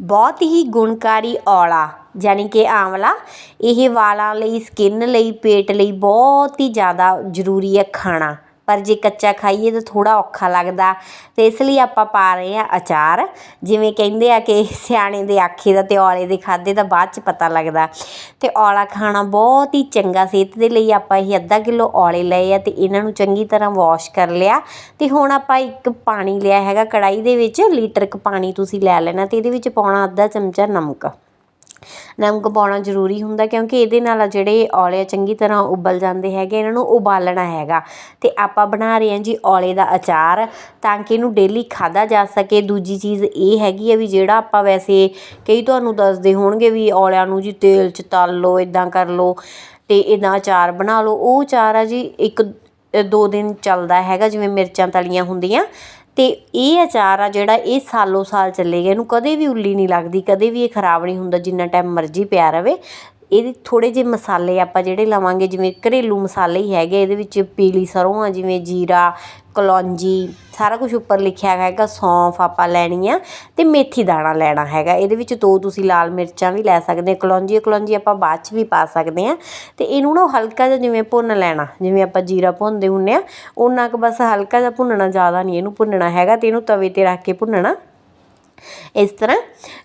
ਬਹੁਤ ਹੀ ਗੁਣਕਾਰੀ ਔਲਾ ਯਾਨੀ ਕਿ ਆਂਵਲਾ, ਇਹ ਵਾਲਾਂ ਲਈ ਸਕਿਨ ਲਈ, ਪੇਟ ਲਈ ਬਹੁਤ ਹੀ ਜ਼ਿਆਦਾ ਜ਼ਰੂਰੀ ਹੈ ਖਾਣਾ। ਪਰ ਜੇ ਕੱਚਾ ਖਾਈਏ ਤਾਂ ਥੋੜ੍ਹਾ ਔਖਾ ਲੱਗਦਾ। ਅਤੇ ਇਸ ਲਈ ਆਪਾਂ ਪਾ ਰਹੇ ਹਾਂ ਅਚਾਰ। ਜਿਵੇਂ ਕਹਿੰਦੇ ਆ ਕਿ ਸਿਆਣੇ ਦੇ ਆਖੇ ਦਾ ਅਤੇ ਔਲੇ ਦੇ ਖਾਧੇ ਦਾ ਬਾਅਦ 'ਚ ਪਤਾ ਲੱਗਦਾ। ਅਤੇ ਔਲਾ ਖਾਣਾ ਬਹੁਤ ਹੀ ਚੰਗਾ ਸਿਹਤ ਦੇ ਲਈ ਆਪਾਂ ਇਹ ਅੱਧਾ ਕਿਲੋ ਔਲੇ ਲਏ ਆ ਅਤੇ ਇਹਨਾਂ ਨੂੰ ਚੰਗੀ ਤਰ੍ਹਾਂ ਵਾਸ਼ ਕਰ ਲਿਆ। ਅਤੇ ਹੁਣ ਆਪਾਂ ਇੱਕ ਪਾਣੀ ਲਿਆ ਹੈਗਾ ਕੜਾਹੀ ਦੇ ਵਿੱਚ। ਲੀਟਰ ਕੁ ਪਾਣੀ ਤੁਸੀਂ ਲੈ ਲੈਣਾ ਅਤੇ ਇਹਦੇ ਵਿੱਚ ਪਾਉਣਾ ਅੱਧਾ ਚਮਚਾ ਨਮਕ। ਨਮਕ ਪਾਉਣਾ ਜ਼ਰੂਰੀ ਹੁੰਦਾ ਕਿਉਂਕਿ ਇਹਦੇ ਨਾਲ ਜਿਹੜੇ ਔਲੇ ਆ, ਚੰਗੀ ਤਰ੍ਹਾਂ ਉਬਲ ਜਾਂਦੇ ਹੈਗੇ, ਇਹਨਾਂ ਨੂੰ ਉਬਾਲਣਾ ਹੈਗਾ। ਅਤੇ ਆਪਾਂ ਬਣਾ ਰਹੇ ਹਾਂ ਜੀ ਔਲੇ ਦਾ ਅਚਾਰ, ਤਾਂ ਕਿ ਇਹਨੂੰ ਡੇਲੀ ਖਾਧਾ ਜਾ ਸਕੇ। ਦੂਜੀ ਚੀਜ਼ ਇਹ ਹੈਗੀ ਆ ਵੀ ਜਿਹੜਾ ਆਪਾਂ ਵੈਸੇ ਕਈ ਤੁਹਾਨੂੰ ਦੱਸਦੇ ਹੋਣਗੇ ਵੀ ਔਲਿਆਂ ਨੂੰ ਜੀ ਤੇਲ 'ਚ ਤਲ ਲਓ ਇੱਦਾਂ ਕਰ ਲਓ ਅਤੇ ਇੱਦਾਂ ਅਚਾਰ ਬਣਾ ਲਓ। ਉਹ ਅਚਾਰ ਆ ਜੀ ਇੱਕ ਦੋ ਦਿਨ ਚੱਲਦਾ ਹੈਗਾ, ਜਿਵੇਂ ਮਿਰਚਾਂ ਤਲੀਆਂ ਹੁੰਦੀਆਂ। ਅਤੇ ਇਹ ਅਚਾਰ ਆ ਜਿਹੜਾ ਇਹ ਸਾਲੋ ਸਾਲ ਚੱਲੇਗਾ ਇਹਨੂੰ ਕਦੇ ਵੀ ਉੱਲੀ ਨਹੀਂ ਲੱਗਦੀ, ਕਦੇ ਵੀ ਇਹ ਖਰਾਬ ਨਹੀਂ ਹੁੰਦਾ, ਜਿੰਨਾ ਟਾਈਮ ਮਰਜ਼ੀ ਪਿਆ ਰਵੇ। ਇਹਦੇ ਥੋੜ੍ਹੇ ਜਿਹੇ ਮਸਾਲੇ ਆਪਾਂ ਜਿਹੜੇ ਲਵਾਂਗੇ, ਜਿਵੇਂ ਘਰੇਲੂ ਮਸਾਲੇ ਹੀ ਹੈਗੇ, ਇਹਦੇ ਵਿੱਚ ਪੀਲੀ ਸਰ੍ਹੋਂ ਆ, ਜਿਵੇਂ ਜੀਰਾ, ਕਲੌਂਜੀ, ਸਾਰਾ ਕੁਝ ਉੱਪਰ ਲਿਖਿਆ ਹੈਗਾ, ਸੌਂਫ ਆਪਾਂ ਲੈਣੀ ਆ ਅਤੇ ਮੇਥੀ ਦਾਣਾ ਲੈਣਾ ਹੈਗਾ। ਇਹਦੇ ਵਿੱਚ ਦੋ ਤੁਸੀਂ ਲਾਲ ਮਿਰਚਾਂ ਵੀ ਲੈ ਸਕਦੇ ਕਲੌਂਜੀ ਕਲੌਂਜੀ ਆਪਾਂ ਬਾਅਦ 'ਚ ਵੀ ਪਾ ਸਕਦੇ ਹਾਂ ਅਤੇ ਇਹਨੂੰ ਨਾ ਹਲਕਾ ਜਿਹਾ ਜਿਵੇਂ ਭੁੰਨ ਲੈਣਾ, ਜਿਵੇਂ ਆਪਾਂ ਜੀਰਾ ਭੁੰਨਦੇ ਹੁੰਦੇ ਆ ਉਹਨਾਂ ਕੁ ਬਸ ਹਲਕਾ ਜਿਹਾ ਭੁੰਨਣਾ ਜ਼ਿਆਦਾ ਨਹੀਂ, ਇਹਨੂੰ ਭੁੰਨਣਾ ਹੈਗਾ ਅਤੇ ਇਹਨੂੰ ਤਵੇ 'ਤੇ ਰੱਖ ਕੇ ਭੁੰਨਣਾ। ਇਸ ਤਰ੍ਹਾਂ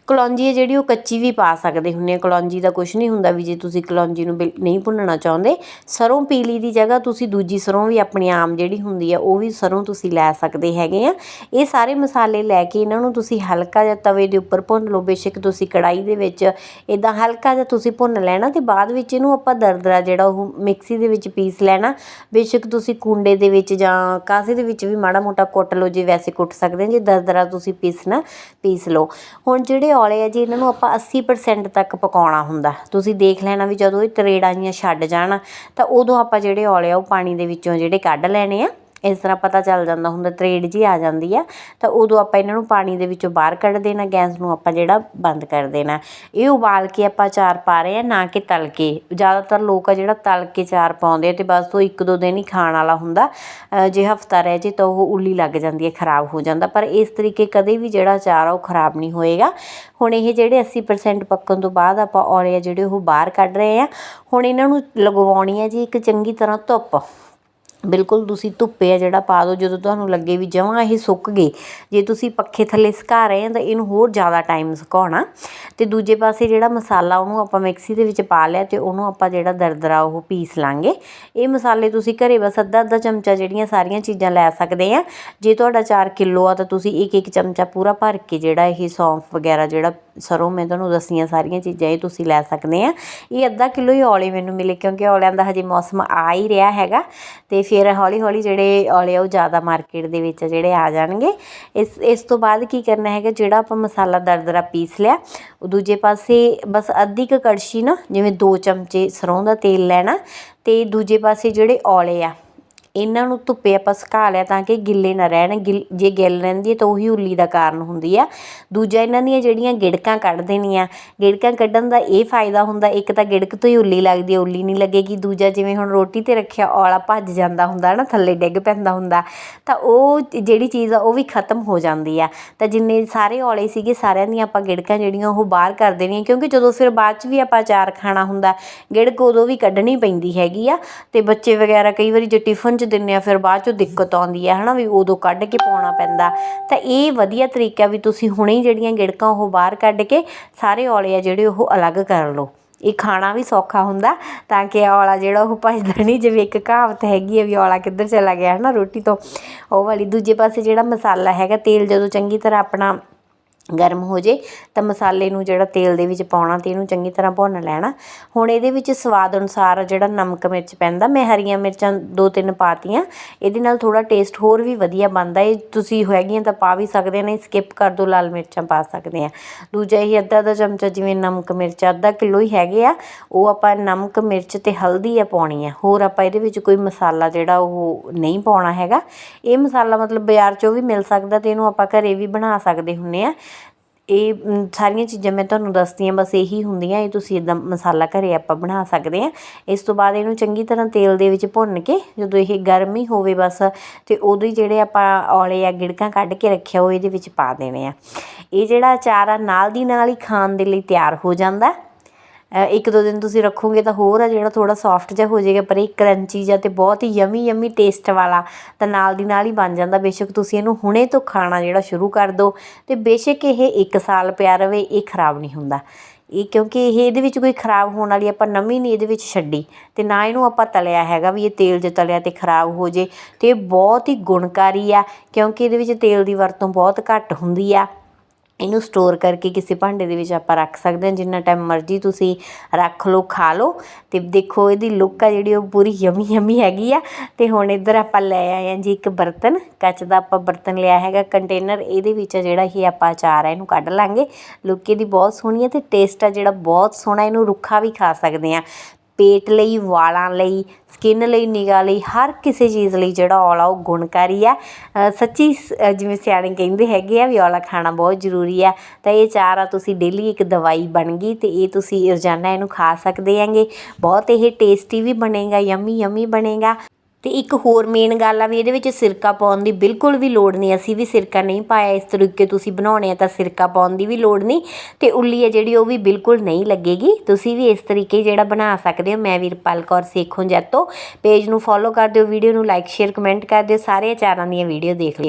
ਕਲੌਂਜੀ ਹੈ ਜਿਹੜੀ ਉਹ ਕੱਚੀ ਵੀ ਪਾ ਸਕਦੇ ਹੁੰਦੇ ਆ। ਕਲੌਂਜੀ ਦਾ ਕੁਝ ਨਹੀਂ ਹੁੰਦਾ ਵੀ ਜੇ ਤੁਸੀਂ ਕਲੌਂਜੀ ਨੂੰ ਬਿਲ, ਨਹੀਂ ਭੁੰਨਣਾ ਚਾਹੁੰਦੇ, ਸਰੋਂ ਪੀਲੀ ਦੀ ਜਗ੍ਹਾ ਤੁਸੀਂ ਦੂਜੀ ਸਰੋਂ ਵੀ ਆਪਣੀ ਆਮ ਜਿਹੜੀ ਹੁੰਦੀ ਆ, ਉਹ ਵੀ ਸਰੋਂ ਤੁਸੀਂ ਲੈ ਸਕਦੇ ਹੈਗੇ ਆ। ਇਹ ਸਾਰੇ ਮਸਾਲੇ ਲੈ ਕੇ ਇਹਨਾਂ ਨੂੰ ਤੁਸੀਂ ਹਲਕਾ ਜਿਹਾ ਤਵੇ ਦੇ ਉੱਪਰ ਭੁੰਨ ਲਓ। ਬੇਸ਼ੱਕ ਤੁਸੀਂ ਕੜਾਈ ਦੇ ਵਿੱਚ ਇਦਾਂ ਹਲਕਾ ਜਿਹਾ ਤੁਸੀਂ ਭੁੰਨ ਲੈਣਾ ਤੇ ਬਾਅਦ ਵਿੱਚ ਇਹਨੂੰ ਆਪਾਂ ਦਰਦਰਾ ਜਿਹੜਾ ਉਹ ਮਿਕਸੀ ਦੇ ਵਿੱਚ ਪੀਸ ਲੈਣਾ। ਬੇਸ਼ੱਕ ਤੁਸੀਂ ਕੁੰਡੇ ਦੇ ਵਿੱਚ ਜਾਂ ਕਾਸੇ ਦੇ ਵਿੱਚ ਵੀ ਮਾੜਾ ਮੋਟਾ ਕੁੱਟ ਲਓ, ਜੇ ਵੈਸੇ ਕੁੱਟ ਸਕਦੇ ਜੇ ਦਰਦਰਾ ਤੁਸੀਂ ਪੀਸਣਾ ਪੀਸ ਲਓ। ਹੁਣ ਜਿਹੜੇ ਔਲੇ ਆ ਜੀ, ਇਹਨਾਂ ਨੂੰ ਆਪਾਂ 80% ਤੱਕ ਪਕਾਉਣਾ ਹੁੰਦਾ। ਤੁਸੀਂ ਦੇਖ ਲੈਣਾ ਵੀ ਜਦੋਂ ਇਹ ਤਰੇੜਾਂ ਜਿਹੀਆਂ ਛੱਡ ਜਾਣ, ਤਾਂ ਉਦੋਂ ਆਪਾਂ ਜਿਹੜੇ ਔਲੇ ਆ, ਉਹ ਪਾਣੀ ਦੇ ਵਿੱਚੋਂ ਜਿਹੜੇ ਕੱਢ ਲੈਣੇ ਆ। ਇਸ ਤਰ੍ਹਾਂ ਪਤਾ ਚੱਲ ਜਾਂਦਾ ਹੁੰਦਾ ਤਰੇੜ ਜੀ ਆ ਜਾਂਦੀ ਆ, ਤਾਂ ਉਦੋਂ ਆਪਾਂ ਇਹਨਾਂ ਨੂੰ ਪਾਣੀ ਦੇ ਵਿੱਚੋਂ ਬਾਹਰ ਕੱਢ ਦੇਣਾ, ਗੈਸ ਨੂੰ ਆਪਾਂ ਜਿਹੜਾ ਬੰਦ ਕਰ ਦੇਣਾ। ਇਹ ਉਬਾਲ ਕੇ ਆਪਾਂ ਚਾਰ ਪਾ ਰਹੇ ਆ, ਨਾ ਕਿ ਤਲ ਕੇ ਜ਼ਿਆਦਾਤਰ ਲੋਕ ਆ ਜਿਹੜਾ ਤਲ ਕੇ ਚਾਰ ਪਾਉਂਦੇ ਆ ਤੇ ਬਸ ਉਹ ਇੱਕ ਦੋ ਦਿਨ ਹੀ ਖਾਣ ਵਾਲਾ ਹੁੰਦਾ। ਜੇ ਹਫਤਾ ਰਹਿ ਜੇ ਤਾਂ ਉਹ ਉੱਲੀ ਲੱਗ ਜਾਂਦੀ ਹੈ ਖਰਾਬ ਹੋ ਜਾਂਦਾ। ਪਰ ਇਸ ਤਰੀਕੇ ਕਦੇ ਵੀ ਜਿਹੜਾ ਚਾਰ ਆ ਉਹ ਖਰਾਬ ਨਹੀਂ ਹੋਏਗਾ। ਹੁਣ ਇਹ ਜਿਹੜੇ 80% ਪੱਕਣ ਤੋਂ ਬਾਅਦ ਆਪਾਂ ਔਲੇ ਆ ਜਿਹੜੇ ਉਹ ਬਾਹਰ ਕੱਢ ਰਹੇ ਆ। ਹੁਣ ਇਹਨਾਂ ਨੂੰ ਲਗਵਾਉਣੀ ਹੈ ਜੀ ਇੱਕ ਚੰਗੀ ਤਰ੍ਹਾਂ ਧੁੱਪ। ਬਿਲਕੁਲ ਤੁਸੀਂ ਧੁੱਪੇ ਆ ਜਿਹੜਾ ਪਾ ਦਿਓ, ਜਦੋਂ ਤੁਹਾਨੂੰ ਲੱਗੇ ਵੀ ਜਮਾਂ ਇਹ ਸੁੱਕ ਗਏ, ਜੇ ਤੁਸੀਂ ਪੱਖੇ ਥੱਲੇ ਸੁਕਾ ਰਹੇ ਆ ਤਾਂ ਇਹਨੂੰ ਹੋਰ ਜ਼ਿਆਦਾ ਟਾਈਮ ਸੁਕਾਉਣਾ। ਅਤੇ ਦੂਜੇ ਪਾਸੇ ਜਿਹੜਾ ਮਸਾਲਾ ਉਹਨੂੰ ਆਪਾਂ ਮਿਕਸੀ ਦੇ ਵਿੱਚ ਪਾ ਲਿਆ ਅਤੇ ਉਹਨੂੰ ਆਪਾਂ ਜਿਹੜਾ ਦਰਦਰਾ ਉਹ ਪੀਸ ਲਾਂਗੇ। ਇਹ ਮਸਾਲੇ ਤੁਸੀਂ ਘਰੇ ਬਸ ਅੱਧਾ ਅੱਧਾ ਚਮਚਾ ਜਿਹੜੀਆਂ ਸਾਰੀਆਂ ਚੀਜ਼ਾਂ ਲੈ ਸਕਦੇ ਆ। ਜੇ ਤੁਹਾਡਾ 4 ਕਿਲੋ ਆ ਤਾਂ ਤੁਸੀਂ ਇੱਕ ਇੱਕ ਚਮਚਾ ਪੂਰਾ ਭਰ ਕੇ ਜਿਹੜਾ ਇਹ ਸੌਂਫ ਵਗੈਰਾ ਜਿਹੜਾ ਸਰੋਂ ਮੈਂ ਤੁਹਾਨੂੰ ਦੱਸੀਆਂ ਸਾਰੀਆਂ ਚੀਜ਼ਾਂ ਇਹ ਤੁਸੀਂ ਲੈ ਸਕਦੇ ਆ। ਇਹ ਅੱਧਾ ਕਿਲੋ ਹੀ ਔਲੇ ਮੈਨੂੰ ਮਿਲੇ ਕਿਉਂਕਿ ਔਲਿਆਂ ਦਾ ਹਜੇ ਮੌਸਮ ਆ ਹੀ ਰਿਹਾ ਹੈਗਾ। ਅਤੇ ਫਿਰ ਹੌਲੀ ਹੌਲੀ ਜਿਹੜੇ ਔਲੇ ਉਹ ਜ਼ਿਆਦਾ ਮਾਰਕੀਟ ਦੇ ਵਿੱਚ ਜਿਹੜੇ ਆ ਜਾਣਗੇ। ਇਸ ਇਸ ਤੋਂ ਬਾਅਦ ਕੀ ਕਰਨਾ ਹੈਗਾ, ਜਿਹੜਾ ਆਪਾਂ ਮਸਾਲਾ ਦਰਦਰਾ ਪੀਸ ਲਿਆ, ਉਹ ਦੂਜੇ ਪਾਸੇ ਬਸ ਅੱਧੀ ਕੁ ਕੜਛੀ ਨਾ, ਜਿਵੇਂ 2 ਚਮਚੇ ਸਰੋਂ ਦਾ ਤੇਲ ਲੈਣਾ ਅਤੇ ਦੂਜੇ ਪਾਸੇ ਜਿਹੜੇ ਔਲੇ ਆ ਇਹਨਾਂ ਨੂੰ ਧੁੱਪੇ ਆਪਾਂ ਸੁਕਾ ਲਿਆ ਤਾਂ ਕਿ ਗਿੱਲੇ ਨਾ ਰਹਿਣ, ਗਿੱਲ, ਜੇ ਗਿੱਲ ਰਹਿੰਦੀ ਹੈ ਤਾਂ ਉਹੀ ਉੱਲੀ ਦਾ ਕਾਰਨ ਹੁੰਦੀ ਆ। ਦੂਜਾ ਇਹਨਾਂ ਦੀਆਂ ਜਿਹੜੀਆਂ ਗਿੜਕਾਂ ਕੱਢ ਦੇਣੀਆਂ, ਗਿੜਕਾਂ ਕੱਢਣ ਦਾ ਇਹ ਫਾਇਦਾ ਹੁੰਦਾ, ਇੱਕ ਤਾਂ ਗਿੜਕ ਤੋਂ ਹੀ ਉੱਲੀ ਲੱਗਦੀ ਹੈ, ਉੱਲੀ ਨਹੀਂ ਲੱਗੇਗੀ। ਦੂਜਾ ਜਿਵੇਂ ਹੁਣ ਰੋਟੀ 'ਤੇ ਰੱਖਿਆ, ਔਲਾ ਭੱਜ ਜਾਂਦਾ ਹੁੰਦਾ ਨਾ ਥੱਲੇ ਡਿੱਗ ਪੈਂਦਾ ਹੁੰਦਾ, ਤਾਂ ਉਹ ਜਿਹੜੀ ਚੀਜ਼ ਆ, ਉਹ ਵੀ ਖਤਮ ਹੋ ਜਾਂਦੀ ਆ। ਤਾਂ ਜਿੰਨੇ ਸਾਰੇ ਔਲੇ ਸੀਗੇ, ਸਾਰਿਆਂ ਦੀਆਂ ਆਪਾਂ ਗਿੜਕਾਂ ਜਿਹੜੀਆਂ, ਉਹ ਬਾਹਰ ਕਰ ਦੇਣੀਆਂ, ਕਿਉਂਕਿ ਜਦੋਂ ਫਿਰ ਬਾਅਦ 'ਚ ਵੀ ਆਪਾਂ ਅਚਾਰ ਖਾਣਾ ਹੁੰਦਾ, ਗਿੜਕ ਉਦੋਂ ਵੀ ਕੱਢਣੀ ਪੈਂਦੀ ਹੈਗੀ ਆ। ਅਤੇ ਬੱਚੇ ਵਗੈਰਾ ਕਈ ਵਾਰੀ ਜੇ ਟਿਫਨ 'ਚ ਦਿੰਦੇ ਆ, ਫਿਰ ਬਾਅਦ 'ਚੋਂ ਦਿੱਕਤ ਆਉਂਦੀ ਹੈ ਹੈ ਨਾ ਵੀ ਉਦੋਂ ਕੱਢ ਕੇ ਪਾਉਣਾ ਪੈਂਦਾ। ਤਾਂ ਇਹ ਵਧੀਆ ਤਰੀਕਾ ਵੀ ਤੁਸੀਂ ਹੁਣੇ ਜਿਹੜੀਆਂ ਗਿੜਕਾਂ ਉਹ ਬਾਹਰ ਕੱਢ ਕੇ ਸਾਰੇ ਔਲੇ ਆ ਜਿਹੜੇ ਉਹ ਅਲੱਗ ਕਰ ਲਓ। ਇਹ ਖਾਣਾ ਵੀ ਸੌਖਾ ਹੁੰਦਾ, ਤਾਂ ਕਿ ਔਲਾ ਜਿਹੜਾ ਉਹ ਭੱਜਦਾ ਨਹੀਂ ਜਿਵੇਂ ਇੱਕ ਕਹਾਵਤ ਹੈਗੀ ਹੈ ਵੀ ਔਲਾ ਕਿੱਧਰ ਚਲਾ ਗਿਆ ਹੈ ਨਾ ਰੋਟੀ ਤੋਂ। ਉਹ ਵਾਲੀ ਦੂਜੇ ਪਾਸੇ ਜਿਹੜਾ ਮਸਾਲਾ ਹੈਗਾ, ਤੇਲ ਜਦੋਂ ਚੰਗੀ ਤਰ੍ਹਾਂ ਆਪਣਾ ਗਰਮ ਹੋ ਜੇ ਤਾਂ ਮਸਾਲੇ ਨੂੰ ਜਿਹੜਾ ਤੇਲ ਦੇ ਵਿੱਚ ਪਾਉਣਾ ਅਤੇ ਇਹਨੂੰ ਚੰਗੀ ਤਰ੍ਹਾਂ ਭੁੰਨ ਲੈਣਾ। ਹੁਣ ਇਹਦੇ ਵਿੱਚ ਸਵਾਦ ਅਨੁਸਾਰ ਜਿਹੜਾ ਨਮਕ ਮਿਰਚ ਪੈਂਦਾ, ਮੈਂ ਹਰੀਆਂ ਮਿਰਚਾਂ ਦੋ ਤਿੰਨ ਪਾਤੀਆਂ, ਇਹਦੇ ਨਾਲ ਥੋੜ੍ਹਾ ਟੇਸਟ ਹੋਰ ਵੀ ਵਧੀਆ ਬਣਦਾ। ਇਹ ਤੁਸੀਂ ਹੈਗੀਆਂ ਤਾਂ ਪਾ ਵੀ ਸਕਦੇ ਨਹੀਂ ਸਕਿਪ ਕਰ ਦਿਓ ਲਾਲ ਮਿਰਚਾਂ ਪਾ ਸਕਦੇ ਆ। ਦੂਜਾ ਇਹ ਅੱਧਾ ਅੱਧਾ ਚਮਚਾ ਜਿਵੇਂ ਨਮਕ ਮਿਰਚ, ਅੱਧਾ ਕਿਲੋ ਹੀ ਹੈਗੇ ਆ, ਉਹ ਆਪਾਂ ਨਮਕ ਮਿਰਚ ਅਤੇ ਹਲਦੀ ਆ ਪਾਉਣੀ ਆ। ਹੋਰ ਆਪਾਂ ਇਹਦੇ ਵਿੱਚ ਕੋਈ ਮਸਾਲਾ ਜਿਹੜਾ ਉਹ ਨਹੀਂ ਪਾਉਣਾ ਹੈਗਾ। ਇਹ ਮਸਾਲਾ ਮਤਲਬ ਬਾਜ਼ਾਰ 'ਚੋਂ ਵੀ ਮਿਲ ਸਕਦਾ ਅਤੇ ਇਹਨੂੰ ਆਪਾਂ ਘਰੇ ਵੀ ਬਣਾ ਸਕਦੇ ਹੁੰਦੇ ਆ। ਇਹ ਸਾਰੀਆਂ ਚੀਜ਼ਾਂ ਮੈਂ ਤੁਹਾਨੂੰ ਦੱਸਦੀ ਹਾਂ, ਬਸ ਇਹੀ ਹੁੰਦੀਆਂ, ਇਹ ਤੁਸੀਂ ਇਦਾਂ ਮਸਾਲਾ ਘਰੇ ਆਪਾਂ ਬਣਾ ਸਕਦੇ ਆ ਇਸ ਤੋਂ ਬਾਅਦ ਇਹਨੂੰ ਚੰਗੀ ਤਰ੍ਹਾਂ ਤੇਲ ਦੇ ਵਿੱਚ ਭੁੰਨ ਕੇ, ਜਦੋਂ ਇਹ ਗਰਮ ਹੀ ਹੋਵੇ ਬਸ, ਤੇ ਉਦੋਂ ਹੀ ਜਿਹੜੇ ਆਪਾਂ ਔਲੇ ਆ, ਗਿੜਕਾਂ ਕੱਢ ਕੇ ਰੱਖਿਆ, ਉਹ ਇਹਦੇ ਵਿੱਚ ਪਾ ਦੇਣੇ ਆ। ਇਹ ਜਿਹੜਾ ਅਚਾਰ ਆ, ਨਾਲ ਦੀ ਨਾਲ ਹੀ ਖਾਣ ਦੇ ਲਈ ਤਿਆਰ ਹੋ ਜਾਂਦਾ। ਇੱਕ ਦੋ ਦਿਨ ਤੁਸੀਂ ਰੱਖੋਗੇ ਤਾਂ ਹੋਰ ਆ ਜਿਹੜਾ ਥੋੜਾ ਸੌਫਟ ਜਿਹਾ ਹੋ ਜਾਏਗਾ, ਪਰ ਇਹ ਕਰੰਚੀ ਜਿਹਾ ਤੇ ਬਹੁਤ ਹੀ ਯਮੀ ਯਮੀ ਟੇਸਟ ਵਾਲਾ ਤਾਂ ਨਾਲ ਦੀ ਨਾਲ ਹੀ ਬਣ ਜਾਂਦਾ। ਬੇਸ਼ੱਕ ਤੁਸੀਂ ਇਹਨੂੰ ਹੁਣੇ ਤੋਂ ਖਾਣਾ ਜਿਹੜਾ ਸ਼ੁਰੂ ਕਰ ਦਿਓ ਤੇ ਬੇਸ਼ੱਕ ਇਹ 1 ਸਾਲ ਪਿਆ ਰਵੇ, ਇਹ ਖਰਾਬ ਨਹੀਂ ਹੁੰਦਾ। ਇਹ ਕਿਉਂਕਿ ਇਹ ਇਹਦੇ ਵਿੱਚ ਕੋਈ ਖਰਾਬ ਹੋਣ ਵਾਲੀ ਆਪਾਂ ਨਮੀ ਨਹੀਂ ਇਹਦੇ ਵਿੱਚ ਛੱਡੀ ਤੇ ਨਾ ਇਹਨੂੰ ਆਪਾਂ ਤਲਿਆ ਹੈਗਾ ਵੀ ਇਹ ਤੇਲ ਜੇ ਤਲਿਆ ਤੇ ਖਰਾਬ ਹੋ ਜੇ ਤੇ ਇਹ ਬਹੁਤ ਹੀ ਗੁਣਕਾਰੀ ਆ ਕਿਉਂਕਿ ਇਹਦੇ ਵਿੱਚ ਤੇਲ ਦੀ ਵਰਤੋਂ ਬਹੁਤ ਘੱਟ ਹੁੰਦੀ ਆ। ਇਹਨੂੰ ਸਟੋਰ ਕਰਕੇ ਕਿਸੇ ਭਾਂਡੇ ਦੇ ਵਿੱਚ ਆਪਾਂ ਰੱਖ ਸਕਦੇ ਹਾਂ, ਜਿੰਨਾ ਟਾਈਮ ਮਰਜ਼ੀ ਤੁਸੀਂ ਰੱਖ ਲਓ, ਖਾ ਲਓ। ਤੇ ਦੇਖੋ ਇਹਦੀ ਲੁੱਕ ਆ ਜਿਹੜੀ, ਉਹ ਪੂਰੀ ਯਮੀ ਯਮੀ ਹੈਗੀ ਆ। ਤੇ ਹੁਣ ਇੱਧਰ ਆਪਾਂ ਲੈ ਆਏ ਹਾਂ ਜੀ ਇੱਕ ਬਰਤਨ। ਕੱਚ ਦਾ ਆਪਾਂ ਬਰਤਨ ਲਿਆ ਹੈਗਾ ਕੰਟੇਨਰ ਇਹਦੇ ਵਿੱਚ ਜਿਹੜਾ ਇਹ ਆਪਾਂ ਅਚਾਰ ਆ, ਇਹਨੂੰ ਕੱਢ ਲਾਂਗੇ। ਲੁੱਕ ਇਹਦੀ ਬਹੁਤ ਸੋਹਣੀ ਹੈ ਤੇ ਟੇਸਟ ਆ ਜਿਹੜਾ ਬਹੁਤ ਸੋਹਣਾ, ਇਹਨੂੰ ਰੁੱਖਾ ਵੀ ਖਾ ਸਕਦੇ ਆ ਪੇਟ ਲਈ, ਵਾਲਾਂ ਲਈ ਸਕਿਨ ਲਈ, ਨਿਗਾਹ ਲਈ, ਹਰ ਕਿਸੇ ਚੀਜ਼ ਲਈ ਜਿਹੜਾ ਔਲਾ ਉਹ ਗੁਣਕਾਰੀ ਆ ਸੱਚੀ ਸ- ਜਿਵੇਂ ਸਿਆਣੇ ਕਹਿੰਦੇ ਹੈਗੇ ਆ ਵੀ ਔਲਾ ਖਾਣਾ ਬਹੁਤ ਜ਼ਰੂਰੀ ਆ ਤਾਂ ਇਹ ਚਾਰ ਆ, ਤੁਸੀਂ ਡੇਲੀ ਇੱਕ ਦਵਾਈ ਬਣ ਗਈ ਤੇ ਇਹ ਤੁਸੀਂ ਰੋਜ਼ਾਨਾ ਇਹਨੂੰ ਖਾ ਸਕਦੇ ਹੈਗੇ। ਬਹੁਤ ਇਹ ਟੇਸਟੀ ਵੀ ਬਣੇਗਾ ਯਮੀ ਯਮੀ ਬਣੇਗਾ। ਅਤੇ ਇੱਕ ਹੋਰ ਮੇਨ ਗੱਲ ਆ ਵੀ ਇਹਦੇ ਵਿੱਚ ਸਿਰਕਾ ਪਾਉਣ ਦੀ ਬਿਲਕੁਲ ਵੀ ਲੋੜ ਨਹੀਂ। ਅਸੀਂ ਵੀ ਸਿਰਕਾ ਨਹੀਂ ਪਾਇਆ, ਇਸ ਤਰੀਕੇ ਤੁਸੀਂ ਬਣਾਉਣੇ ਆ ਤਾਂ ਸਿਰਕਾ ਪਾਉਣ ਦੀ ਵੀ ਲੋੜ ਨਹੀਂ। ਅਤੇ ਉੱਲੀ ਹੈ ਜਿਹੜੀ, ਉਹ ਵੀ ਬਿਲਕੁਲ ਨਹੀਂ ਲੱਗੇਗੀ। ਤੁਸੀਂ ਵੀ ਇਸ ਤਰੀਕੇ ਜਿਹੜਾ ਬਣਾ ਸਕਦੇ ਹੋ। ਮੈਂ ਵੀਰਪਾਲ ਕੌਰ ਸੇਖੋਂ ਜੈਤੋ। ਪੇਜ ਨੂੰ ਫੋਲੋ ਕਰ ਦਿਓ ਵੀਡੀਓ ਨੂੰ ਲਾਈਕ ਸ਼ੇਅਰ ਕਮੈਂਟ ਕਰ ਦਿਓ। ਸਾਰੇ ਅਚਾਰਾਂ ਦੀਆਂ ਵੀਡੀਓ ਦੇਖ ਲਿਓ।